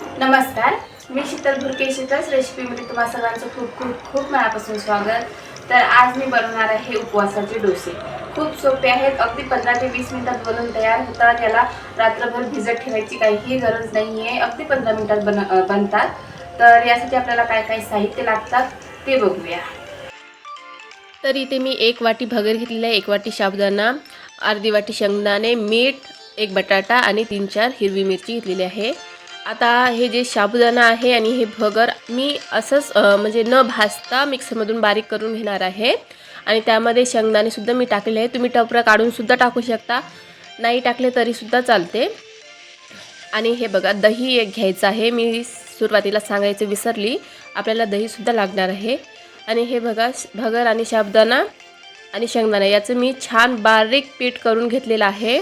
नमस्कार मी शीतल भुरके शीतल रेसिपीमध्ये तुम्हा सगळ्यांचं खूप खूप खूप मनापासून स्वागत. तर आज मी बनवणार आहे उपवासाचे डोसे. खूप सोपे आहेत अगदी पंधरा ते वीस मिनिटात बनवून तयार होतात. याला रात्रभर भिजत ठेवायची काहीही गरज नाही आहे अगदी पंधरा मिनिटात बन बनतात. तर यासाठी आपल्याला काय काय साहित्य लागतात ते बघूया. तर इथे मी एक वाटी भगर घेतलेली आहे एक वाटी साबुदाणा अर्धी वाटी शेंगदाणे मीठ एक बटाटा आणि तीन चार हिरवी मिरची घेतलेली आहे. आता हे जे साबुदाणा आहे आणि हे भगर मी असंच म्हणजे न भाजता मिक्सरमधून बारीक करून घेणार आहे. आणि त्यामध्ये शेंगदाणेसुद्धा मी टाकलेले आहे तुम्ही टपरा काढूनसुद्धा टाकू शकता. नाही टाकले तरीसुद्धा चालते. आणि हे बघा दही एक घ्यायचं आहे. मी सुरुवातीला सांगायचं विसरली. आपल्याला दहीसुद्धा लागणार आहे. आणि हे बघा भगर आणि साबुदाणा आणि शेंगदाणा याचं मी छान बारीक पीठ करून घेतलेलं आहे.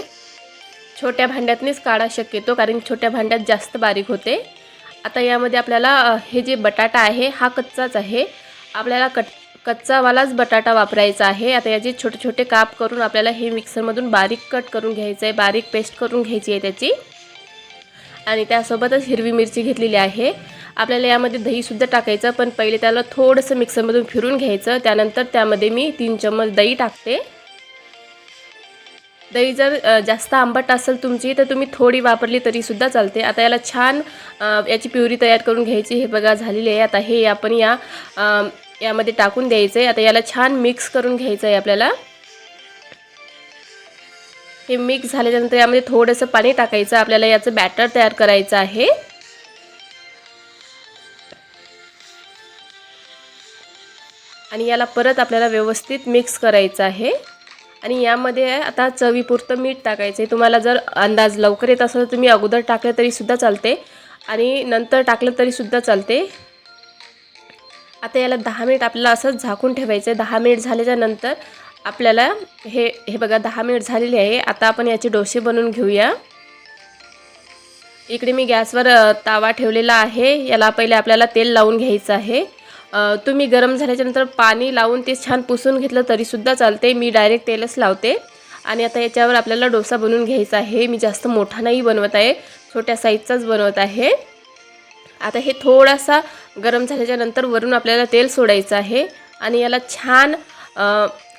छोट्या भांड्यातनीच काढा शक्यतो कारण छोट्या भांड्यात जास्त बारीक होते. आता यामध्ये आपल्याला हे जे बटाटा आहे हा कच्चाच आहे. आपल्याला कट कच्चावालाच बटाटा वापरायचा आहे. आता याचे छोटे छोटे काप करून आपल्याला हे मिक्सरमधून बारीक कट करून घ्यायचं आहे बारीक पेस्ट करून घ्यायची आहे त्याची. आणि त्यासोबतच हिरवी मिरची घेतलेली आहे. आपल्याला यामध्ये दहीसुद्धा टाकायचं पण पहिले त्याला थोडंसं मिक्सरमधून फिरून घ्यायचं. त्यानंतर त्यामध्ये मी तीन चम्मच दही टाकते. दही जर जास्त आंबट असेल तुमची तर तुम्ही थोडी वापरली तरीसुद्धा चालते. आता याला छान याची प्युरी तयार करून घ्यायची. हे बघा झालेली आहे. आता हे आपण या यामध्ये टाकून द्यायचं आहे आता याला छान मिक्स करून घ्यायचं आहे आपल्याला. हे मिक्स झाल्यानंतर यामध्ये थोडंसं पाणी टाकायचं. आपल्याला याचं बॅटर तयार करायचं आहे. आणि याला परत आपल्याला व्यवस्थित मिक्स करायचं आहे. आणि यामध्ये आता चवीपुरतं मीठ टाकायचं आहे. तुम्हाला जर अंदाज लवकर येत असेल तर तुम्ही अगोदर टाकलं तरीसुद्धा चालते. आणि नंतर टाकलं तरीसुद्धा चालते. आता याला दहा मिनिट आपल्याला असंच झाकून ठेवायचं आहे. दहा मिनिट झाल्याच्यानंतर आपल्याला हे हे बघा दहा मिनिट झालेले आहे. आता आपण याचे डोसे बनवून घेऊया. इकडे मी गॅसवर तावा ठेवलेला आहे. याला पहिले आपल्याला तेल लावून घ्यायचं आहे. तुम्ही गरम झाल्याच्यानंतर पाणी लावून ते छान पुसून घेतलं तरीसुद्धा चालते मी डायरेक्ट तेलच लावते. आणि आता याच्यावर आपल्याला डोसा बनवून घ्यायचा आहे. मी जास्त मोठा नाही बनवत आहे. छोट्या साईजचाच बनवत आहे. आता हे थोडासा गरम झाल्याच्यानंतर वरून आपल्याला तेल सोडायचं आहे. आणि याला छान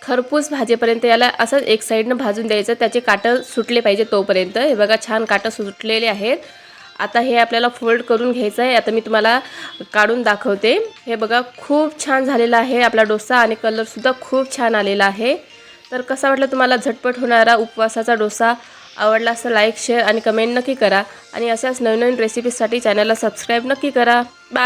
खरपूस भाजेपर्यंत याला असंच एक साईडनं भाजून द्यायचं. त्याचे काटं सुटले पाहिजे तोपर्यंत. हे बघा छान काटं सुटलेले आहेत. आता हे आपल्याला फोल्ड करून घ्यायचं आहे. आता मी तुम्हाला काढून दाखवते. हे बघा खूप छान झालेला आहे आपला डोसा आणि कलरसुद्धा खूप छान आलेला आहे. तर कसा वाटला तुम्हाला झटपट होणारा उपवासाचा डोसा? आवडला असं लाईक शेअर आणि कमेंट नक्की करा. आणि अशाच नवीन नवीन रेसिपीजसाठी चॅनलला सबस्क्राईब नक्की करा. बाय